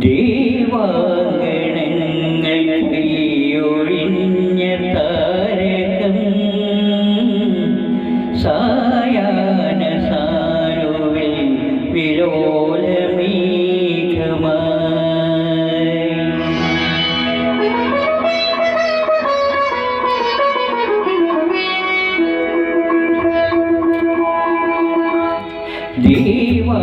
Deva ജീവാ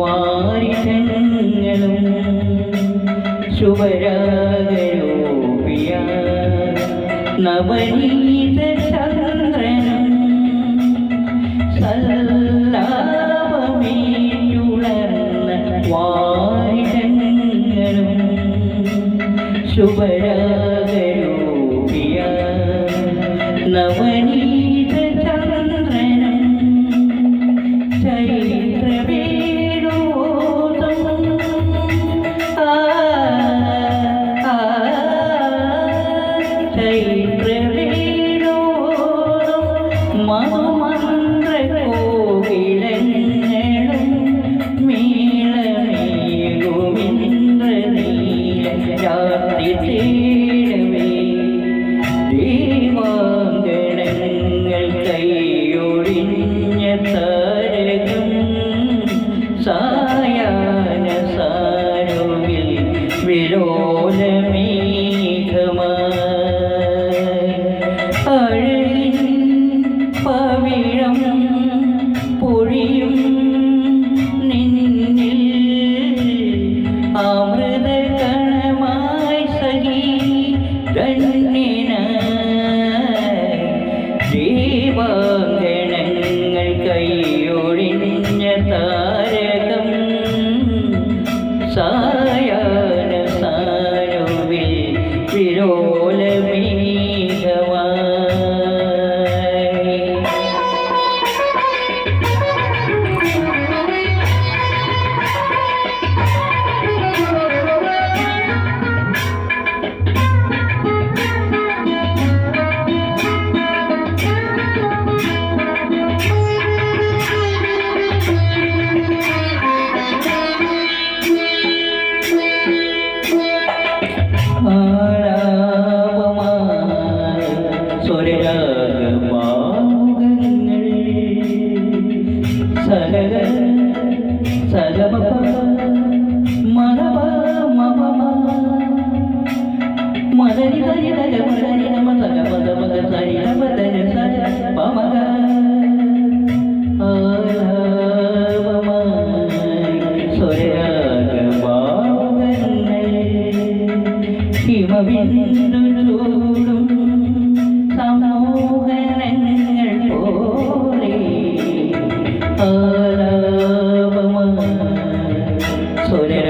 സല്ലാപമേറ്റുണർന്ന വാരികങ്ങളും Navaneetha ചന്ദ്രനും സല്ലാപമേറ്റുണർന്ന വാരിസങ്ങളും ശുഭരാഗരൂപിയ വിലോലമേഘമായി പവിഴം പൊഴിയും നിന്നിൽ അമൃതകണമായി സഖി ധന്യനായി ദീപാങ്കണങ്ങൾ കൈയൊഴിഞ്ഞ താരകം സായാഹ്ന മദരി തരി തര മദരി നമ തക പദ പദ തരി നമ ധന സര സ്വരരാഗപാവുകങ്ങൾ ഹിമബിന്ദുചൂടും സമൂഹനങ്ങൾ പോലെ ആലാപമ സ്വരരാഗഭാവങ്ങൾ